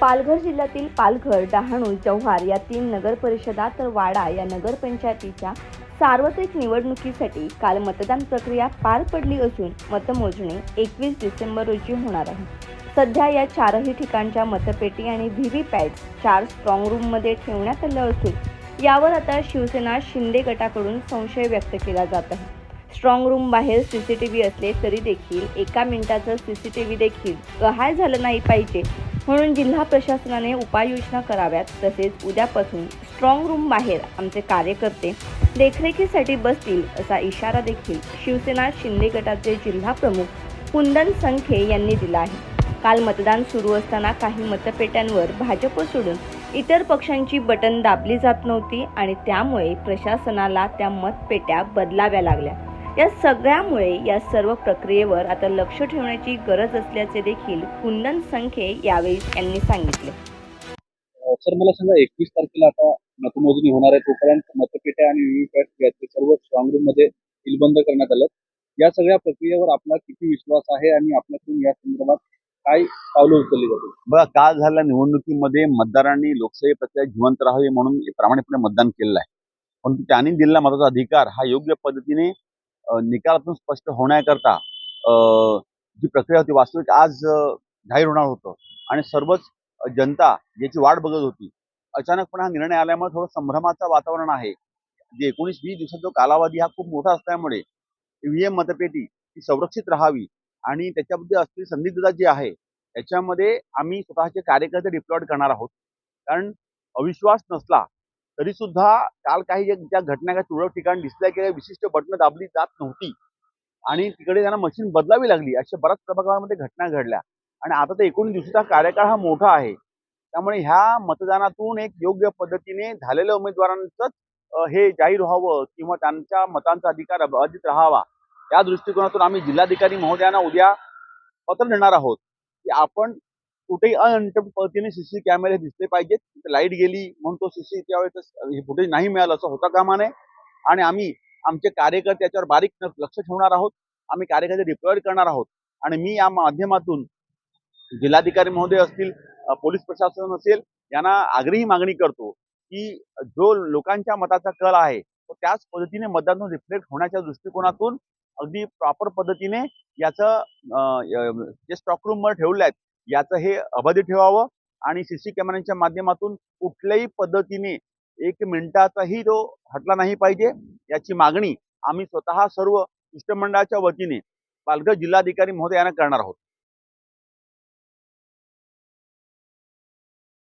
पालघर जिल्ह्यातील पालघर डहाणू जव्हार या तीन नगर परिषदा तर वाडा या नगरपंचायतीच्या सार्वत्रिक निवडणुकीसाठी काल मतदान प्रक्रिया पार पडली असून मतमोजणी एकवीस डिसेंबर रोजी होणार आहे. सध्या या चारही ठिकाणच्या मतपेटी आणि व्ही व्ही पॅट्स चार स्ट्रॉंग रूममध्ये ठेवण्यात आलं असून यावर आता शिवसेना शिंदे गटाकडून संशय व्यक्त केला जात आहे. स्ट्रॉंग रूम बाहेर सीसीटीव्ही असले तरी देखील एका मिनिटाचं सीसीटीव्ही देखील गहाळ झालं नाही पाहिजे म्हणून जिल्हा प्रशासनाने उपाययोजना कराव्यात. तसेच उद्यापासून स्ट्रॉंग रूम बाहेर आमचे कार्यकर्ते देखरेखीसाठी बसतील असा इशारा देखील शिवसेना शिंदे गटाचे जिल्हा प्रमुख कुंदन संखे यांनी दिला आहे. काल मतदान सुरू असताना काही मतपेट्यांवर भाजप सोडून इतर पक्षांची बटन दाबली जात नव्हती आणि त्यामुळे प्रशासनाला त्या मतपेट्या बदलाव्या लागल्या. या सगळ्यामुळे या सर्व प्रक्रियेवर आता लक्ष ठेवण्याची गरज असल्याचे देखील कुंदन संखे यावेळी यांनी सांगितले. सर मला सांगा एकवीस तारखेला आता मतमोजणी होणार आहे तोपर्यंत मतपेट्या आणि व्हीव्हीपॅट याचे सर्व स्ट्रॉंग रूममध्ये सीलबंद करण्यात आलं या सगळ्या प्रक्रियेवर आपला किती विश्वास आहे आणि आपल्याकडून या संदर्भात काय पावलं उचलली जातील? बघा काल झालेल्या निवडणुकीमध्ये मतदारांनी लोकशाही प्रक्रिया जिवंत राहावी म्हणून प्रामाणिकपणे मतदान केलेलं आहे. परंतु त्यांनी दिलेला मताचा अधिकार हा योग्य पद्धतीने अ, निकालातून स्पष्ट होण्याकरता जी प्रक्रिया होती वास्तविक आज जाहीर होणार होतं. आणि सर्वच जनता याची वाट बघत होती. अचानकपणे हा निर्णय आल्यामुळे थोडं संभ्रमाचं वातावरण आहे. जे एकोणीस वीस दिवसाचा जो कालावधी हा खूप मोठा असल्यामुळे ईव्हीएम मतपेटी ही संरक्षित राहावी आणि त्याच्याबद्दल असलेली संदिग्धता जी आहे त्याच्यामध्ये आम्ही स्वतःचे कार्यकर्ते डिप्लॉयड करणार आहोत. कारण अविश्वास नसला तरी सुद्धा काल काही ज्या ज्या घटना काही तुरळक ठिकाणी दिसल्या की विशिष्ट बटणं दाबली जात नव्हती. आणि तिकडे त्यांना मशीन बदलावी लागली. अशा बऱ्याच प्रभागामध्ये घटना घडल्या. आणि आता तर एकोणीस दिवसाचा कार्यकाळ हा मोठा आहे. त्यामुळे ह्या मतदानातून एक योग्य पद्धतीने झालेल्या उमेदवारांचंच हे जाहीर व्हावं किंवा त्यांच्या मतांचा अधिकार अबाधित राहावा. या दृष्टिकोनातून आम्ही जिल्हाधिकारी महोदयांना उद्या पत्र देणार आहोत की आपण कुठेही अनअंटप पद्धतीने सीसी कॅमेरे दिसले पाहिजेत. लाइट गेली म्हणून तो सीसी त्यावेळेस हे फुटेज नाही मिळालं असं होता कामा नये आणि आम्ही आमचे कार्यकर्ते याच्यावर बारीक लक्ष ठेवणार आहोत. आम्ही कार्यकर्ते डिप्लॉय करणार आहोत. आणि मी या माध्यमातून जिल्हाधिकारी महोदय असतील पोलीस प्रशासन असेल यांना आग्रही मागणी करतो की जो लोकांच्या मताचा कल आहे तो त्याच पद्धतीने मतदान रिफ्लेक्ट होण्याच्या दृष्टिकोनातून अगदी प्रॉपर पद्धतीने याचं जे स्टॉक रूममध्ये ठेवले आहेत याचं हे अबाधित ठेवावं आणि सीसी कॅमेऱ्यांच्या माध्यमातून कुठल्याही पद्धतीने एक मिनिटाचाही तो हटला नाही पाहिजे. याची मागणी आम्ही स्वतः सर्व शिष्टमंडळाच्या वतीने पालघर जिल्हाधिकारी महोदयांना करणार आहोत.